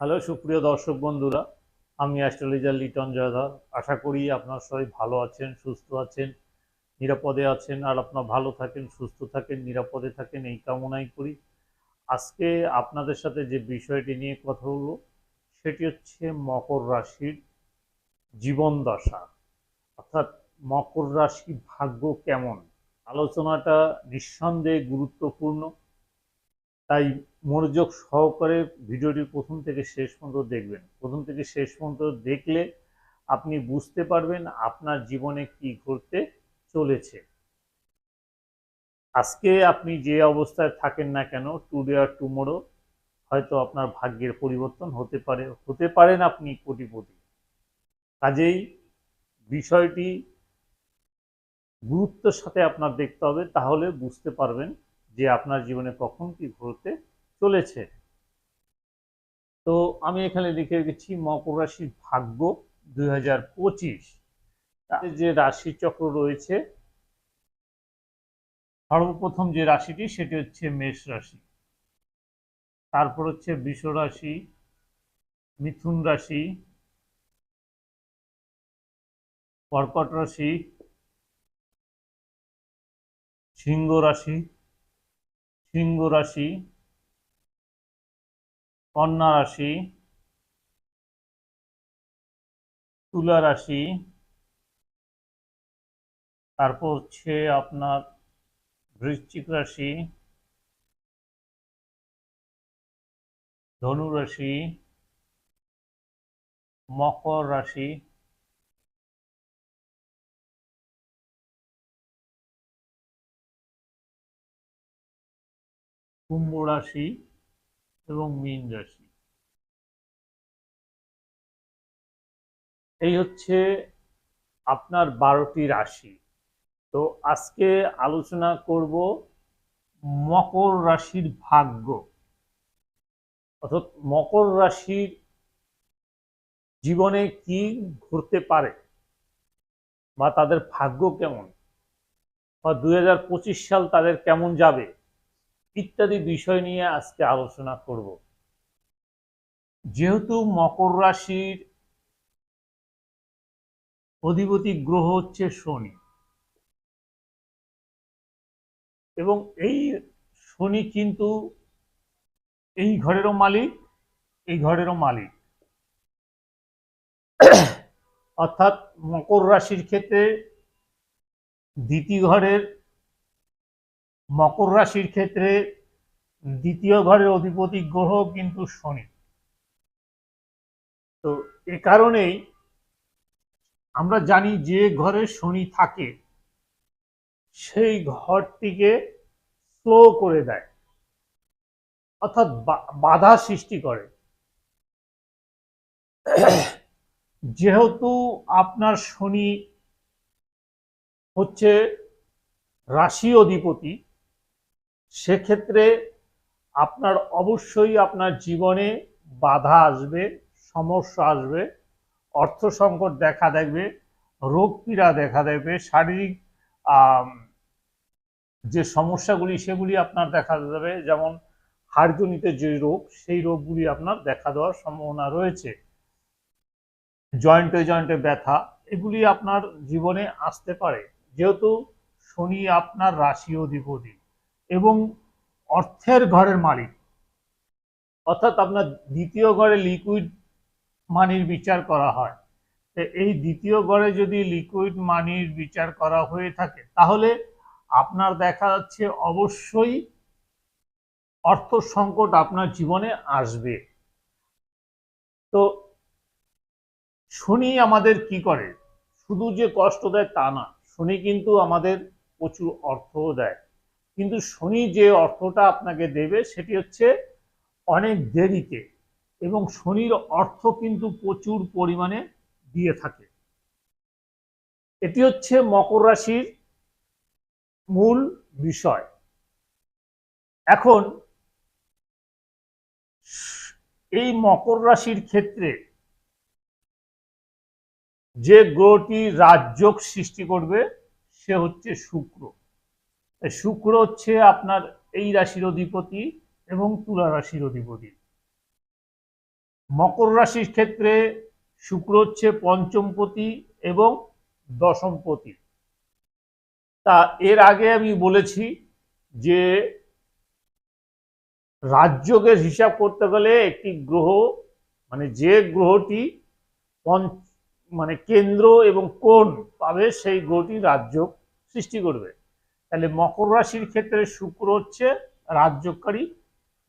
Hello, সুপ্রিয় দর্শক বন্ধুরা, আমি অ্যাস্ট্রোলজার লিটন জয়ধর। আশা করি আপনার সবাই ভালো আছেন, সুস্থ আছেন, নিরাপদে আছেন, আর আপনার ভালো থাকেন, সুস্থ থাকেন, নিরাপদে থাকেন, এই কামনাই করি। আজকে আপনাদের সাথে যে বিষয়টি নিয়ে কথা বলব, সেটি হচ্ছে মকর রাশির জীবন দশা। অর্থাৎ মকর রাশি ভাগ্য কেমন? আলোচনাটা নিঃসন্দেহে গুরুত্বপূর্ণ। তাই মনোযোগ সহকারে ভিডিওটি প্রথম থেকে শেষ পর্যন্ত দেখবেন। প্রথম থেকে শেষ পর্যন্ত দেখলে আপনি বুঝতে পারবেন আপনার জীবনে কি ঘটতে চলেছে। আজকে আপনি যে অবস্থায় থাকেন না কেন টুডে আর টুমোরো হয়তো আপনার ভাগ্যের পরিবর্তন হতে পারে, হতে পারেন আপনি কোটিপতি। কাজেই বিষয়টি গুরুত্বের সাথে আপনার দেখতে হবে, তাহলে বুঝতে পারবেন যে আপনার জীবনে কখন কি ঘটতে চলেছে। তো আমি এখানে লিখে রেখেছি মকর রাশির ভাগ্য দুই হাজার পঁচিশ। যে রাশি চক্র রয়েছে, সর্বপ্রথম যে রাশিটি সেটি হচ্ছে মেষ রাশি। তারপর হচ্ছে বৃষ রাশি, মিথুন রাশি, কর্কট রাশি, সিংহ রাশি সিংহ রাশি, কন্যা রাশি, তুলা রাশি, তারপর হচ্ছে আপনার বৃশ্চিক রাশি, ধনু রাশি, মকর রাশি কুম্ভ রাশি এবং মীন রাশি। এই হচ্ছে আপনার বারোটি রাশি। তো আজকে আলোচনা করব মকর রাশির ভাগ্য। অর্থাৎ মকর রাশির জীবনে কি ঘুরতে পারে বা তাদের ভাগ্য কেমন? বা দুই হাজার পঁচিশ সাল তাদের কেমন যাবে? ইত্যাদি বিষয় নিয়ে আজকে আলোচনা করব। যেহেতু মকর রাশির অধিপতি গ্রহ হচ্ছে শনি, এবং এই শনি কিন্তু এই ঘরেরও মালিক, এই ঘরেরও মালিক। অর্থাৎ মকর রাশির ক্ষেত্রে দ্বিতীয় ঘরের মকর রাশির ক্ষেত্রে দ্বিতীয় ঘরের অধিপতি গ্রহ কিন্তু শনি। তো এ কারণেই আমরা জানি যে ঘরে শনি থাকে, সেই ঘরটিকে স্লো করে দেয়, অর্থাৎ বাধা সৃষ্টি করে। যেহেতু আপনার শনি হচ্ছে রাশি অধিপতি সেক্ষেত্রে আপনার অবশ্যই আপনার জীবনে বাধা আসবে, সমস্যা আসবে, অর্থ সংকট দেখা দেবে রোগ পীড়া দেখা দেবে শারীরিক যে সমস্যাগুলি সেগুলি আপনার দেখা যাবে, যেমন হাড়জনিত যে রোগ, সেই রোগগুলি আপনার দেখা দেওয়ার সম্ভাবনা রয়েছে। জয়েন্টে জয়েন্টে ব্যথা, এগুলি আপনার জীবনে আসতে পারে। যেহেতু শনি আপনার রাশি অধিপতি। এবং অর্থের ঘরের মালিক। অর্থাৎ আপনার দ্বিতীয় ঘরে লিকুইড মানির বিচার করা হয়। এই দ্বিতীয় ঘরে যদি লিকুইড মানির বিচার করা হয়ে থাকে, তাহলে আপনার দেখা যাচ্ছে অবশ্যই অর্থ সংকট আপনার জীবনে আসবে। তো শনি আমাদের কি করে? শুধু যে কষ্ট দেয় তা না, শনি কিন্তু আমাদের প্রচুর অর্থও দেয়। কিন্তু শনি যে অর্থটা আপনাকে দেবে সেটি হচ্ছে অনেক দেরিতে এবং শনির অর্থ কিন্তু প্রচুর পরিমাণে দিয়ে থাকে। এটি হচ্ছে মকর রাশির মূল বিষয়। এখন এই মকর রাশির ক্ষেত্রে যে গ্রহটি রাজযোগ সৃষ্টি করবে সে হচ্ছে শুক্র। শুক্র হচ্ছে আপনার এই রাশির অধিপতি এবং তুলা রাশির অধিপতি। মকর রাশির ক্ষেত্রে শুক্র হচ্ছে পঞ্চমপতি এবং দশমপতি। তা এর আগে আমি বলেছি যে রাজযোগের হিসাব করতে গেলে একটি গ্রহ মানে যে গ্রহটি মানে কেন্দ্র এবং কোণ পাবে, সেই গ্রহটি রাজযোগ সৃষ্টি করবে। তাহলে মকর রাশির ক্ষেত্রে শুক্র হচ্ছে রাজ্যকারী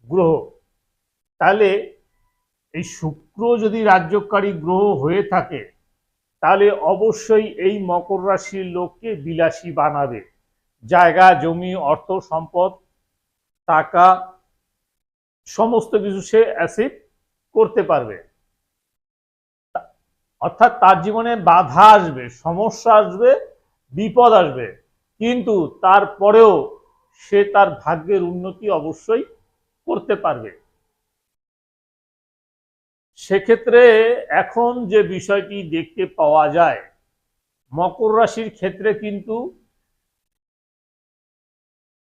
গ্রহ। তাহলে এই শুক্র যদি রাজ্যকারী গ্রহ হয়ে থাকে, তাহলে অবশ্যই এই মকর রাশির লোককে বিলাসী বানাবে। জায়গা, জমি, অর্থ, সম্পদ, টাকা, সমস্ত কিছু সে অ্যাসিভ করতে পারবে। অর্থাৎ তার জীবনে বাধা আসবে, সমস্যা আসবে, বিপদ আসবে। কিন্তু তারপরেও সে তার ভাগ্যের উন্নতি অবশ্যই করতে পারবে। সেক্ষেত্রে এখন যে বিষয়টি দেখতে পাওয়া যায়, মকর রাশির ক্ষেত্রে কিন্তু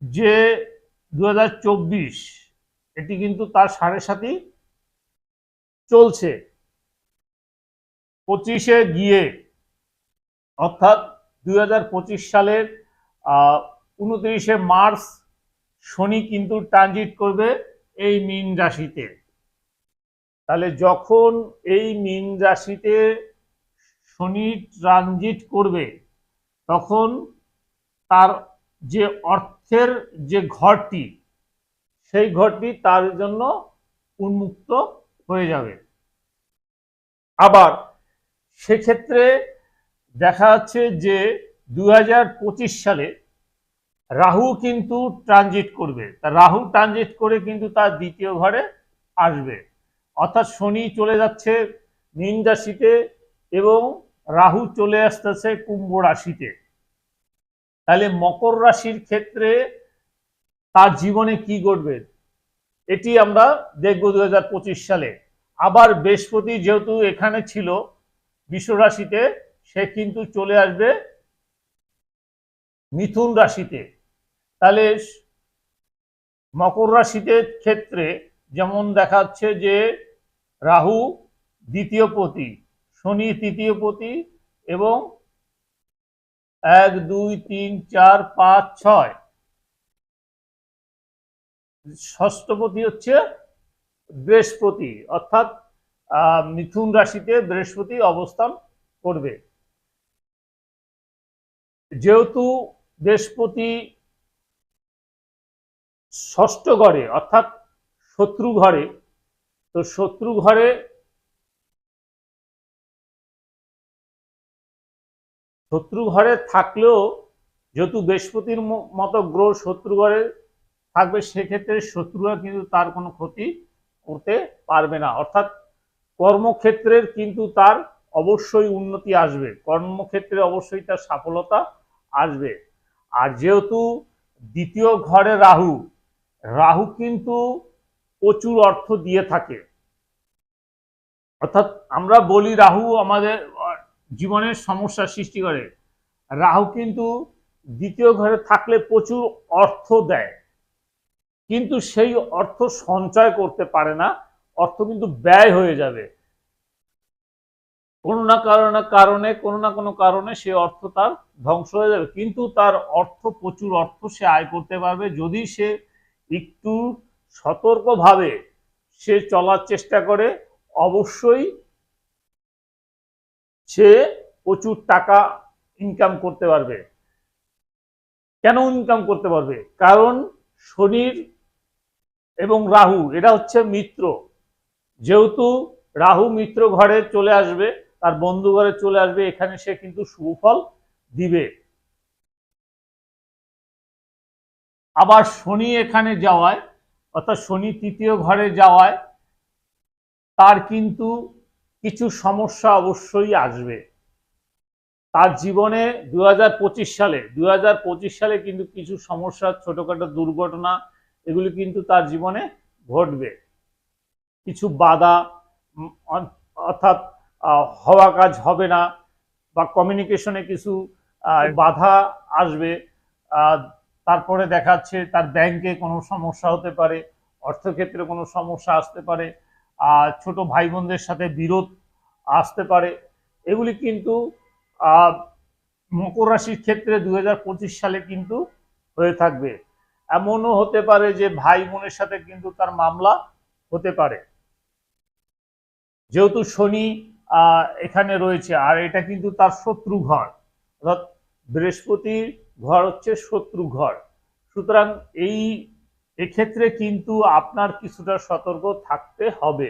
যে দু হাজার চব্বিশ, এটি কিন্তু তার সাড়ে সাথে চলছে। পঁচিশে গিয়ে অর্থাৎ দুই হাজার পঁচিশ সালের উনত্রিশে মার্চ শনি কিন্তু ট্রানজিট করবে এই মীন রাশিতে। তাহলে যখন এই মীন রাশিতে শনি ট্রানজিট করবে, তখন তার যে অর্থের যে ঘরটি, সেই ঘরটি তার জন্য উন্মুক্ত হয়ে যাবে। আবার সেক্ষেত্রে দেখা যাচ্ছে যে দুই হাজার পঁচিশ সালে রাহু কিন্তু ট্রানজিট করবে। তা রাহু ট্রানজিট করে কিন্তু তার দ্বিতীয় ঘরে আসবে। অর্থাৎ শনি চলে যাচ্ছে মীন রাশিতে এবং রাহু চলে আসতেছে কুম্ভ রাশিতে। তাহলে মকর রাশির ক্ষেত্রে তার জীবনে কি ঘটবে? এটি আমরা দেখব দু সালে। আবার বৃহস্পতি যেহেতু এখানে ছিল বিশ্ব রাশিতে সে কিন্তু চলে আসবে মিথুন রাশিতে। তাহলে মকর রাশিতে ক্ষেত্রে যেমন দেখা যাচ্ছে যে রাহু দ্বিতীয় পতি, শনি তৃতীয় পতি এবং এক, দুই, তিন, চার, পাঁচ, ছয়। ষষ্ঠপতি হচ্ছে বৃহস্পতি, অর্থাৎ মিথুন রাশিতে বৃহস্পতি অবস্থান করবে। যেহেতু বৃহস্পতি ষষ্ঠ ঘরে, অর্থাৎ শত্রু ঘরে, তো শত্রু ঘরে শত্রু ঘরে থাকলেও যেহেতু বৃহস্পতির মতো গ্রহ শত্রু ঘরে থাকবে, সেক্ষেত্রে শত্রুরা কিন্তু তার কোনো ক্ষতি করতে পারবে না। অর্থাৎ কর্মক্ষেত্রের কিন্তু তার অবশ্যই উন্নতি আসবে। কর্মক্ষেত্রে অবশ্যই তার সফলতা আসবে। আর যেহেতু দ্বিতীয় ঘরে রাহু রাহু কিন্তু প্রচুর অর্থ দিয়ে থাকে। অর্থাৎ আমরা বলি রাহু আমাদের জীবনের সমস্যা সৃষ্টি করে। রাহু কিন্তু দ্বিতীয় ঘরে থাকলে প্রচুর অর্থ দেয়। কিন্তু সেই অর্থ সঞ্চয় করতে পারে না, অর্থ কিন্তু ব্যয় হয়ে যাবে। কোনো না কারণে কারণে, কোনো না কোনো কারণে সে অর্থ তার ধ্বংস হয়ে যাবে। কিন্তু তার অর্থ, প্রচুর অর্থ সে আয় করতে পারবে যদি সে একটু সতর্কভাবে সে চলার চেষ্টা করে। অবশ্যই সে প্রচুর টাকা ইনকাম করতে পারবে। কেন ইনকাম করতে পারবে? কারণ শনির এবং রাহু, এটা হচ্ছে মিত্র। যেহেতু রাহু মিত্র ঘরে চলে আসবে তার বন্ধু ঘরে চলে আসবে, এখানে সে কিন্তু সুফল দিবে। আবার শনি এখানে যাওয়ায়, অর্থাৎ শনি তৃতীয় ঘরে যাওয়ায়, তার কিন্তু কিছু সমস্যা অবশ্যই আসবে। তার জীবনে দুই হাজার পঁচিশ সালে দুই হাজার পঁচিশ সালে কিন্তু কিছু সমস্যা, ছোটখাটো দুর্ঘটনা, এগুলি কিন্তু তার জীবনে ঘটবে। কিছু বাধা অর্থাৎ হওয়া কাজ হবে না বা কমিউনিকেশনে কিছু বাধা আসবে তারপরে দেখাচ্ছে তার ব্যাংকে কোনো সমস্যা হতে পারে অর্থক্ষেত্রে কোনো সমস্যা আসতে পারে আহ, ছোট ভাই বোনদের সাথে বিরোধ আসতে পারে। এগুলি কিন্তু আহ, মকর রাশির ক্ষেত্রে দুই হাজার পঁচিশ সালে কিন্তু হয়ে থাকবে। এমনও হতে পারে যে ভাই বোনের সাথে কিন্তু তার মামলা হতে পারে। যেহেতু শনি এখানে রয়েছে। আর এটা কিন্তু তার শত্রু ঘর। অর্থাৎ বৃহস্পতির ঘর হচ্ছে শত্রু ঘর। সুতরাং এই, এক্ষেত্রে কিন্তু আপনার কিছুটা সতর্ক থাকতে হবে।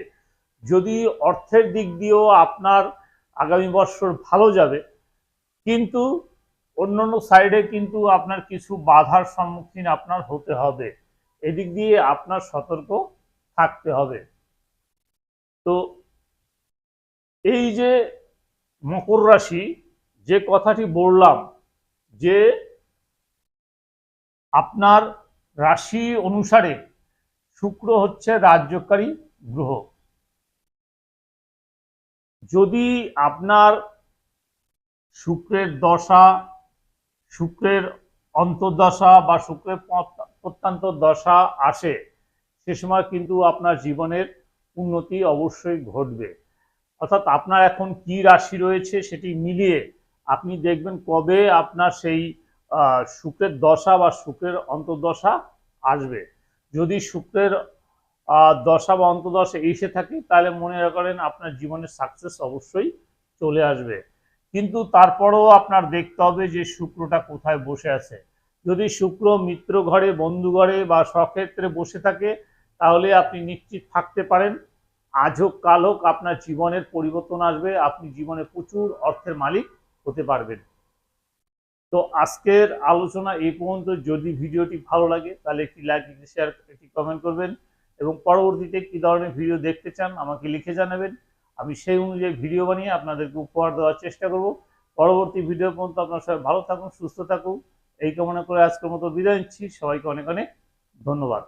যদি অর্থের দিক দিয়েও আপনার আগামী বছর ভালো যাবে, কিন্তু অন্যান্য সাইডে কিন্তু আপনার কিছু বাধার সম্মুখীন আপনার হতে হবে। এদিক দিয়ে আপনার সতর্ক থাকতে হবে। তো এই যে মকর রাশি, যে কথাটি বললাম, যে আপনার রাশি অনুসারে শুক্র হচ্ছে রাজ্যকারী গ্রহ। যদি আপনার শুক্রের দশা, শুক্রের অন্তর্দশা বা শুক্রের প্রত্যন্ত দশা আসে, সে সময় কিন্তু আপনার জীবনের উন্নতি অবশ্যই ঘটবে। অর্থাৎ আপনার এখন কি রাশি রয়েছে সেটি মিলিয়ে আপনি দেখবেন কবে আপনার সেই শুক্রের দশা বা শুক্রের অন্তর্দশা আসবে। যদি শুক্রের দশা বা অন্তর্দশা এসে থাকে, তাহলে মনে করেন আপনার জীবনের সাকসেস অবশ্যই চলে আসবে। কিন্তু তারপরেও আপনার দেখতে হবে যে শুক্রটা কোথায় বসে আছে। যদি শুক্র মিত্র ঘরে, বন্ধু ঘরে বা স্বক্ষেত্রে বসে থাকে, তাহলে আপনি নিশ্চিত থাকতে পারেন। আজ হোক কাল হোক আপনার জীবনের পরিবর্তন আসবে, আপনি জীবনে প্রচুর অর্থের মালিক হতে পারবেন। তো আজকের আলোচনা এই পর্যন্ত। যদি ভিডিওটি ভালো লাগে, তাহলে একটি লাইক, একটি শেয়ার একটি কমেন্ট করবেন এবং পরবর্তীতে কি ধরনের ভিডিও দেখতে চান আমাকে লিখে জানাবেন। আমি সেই অনুযায়ী ভিডিও বানিয়ে আপনাদেরকে উপহার দেওয়ার চেষ্টা করব। পরবর্তী ভিডিও পর্যন্ত আপনার সবাই ভালো থাকুন, সুস্থ থাকুন। এই কামনা করে আজকের মতো বিদায় নিচ্ছি। সবাইকে অনেক অনেক ধন্যবাদ।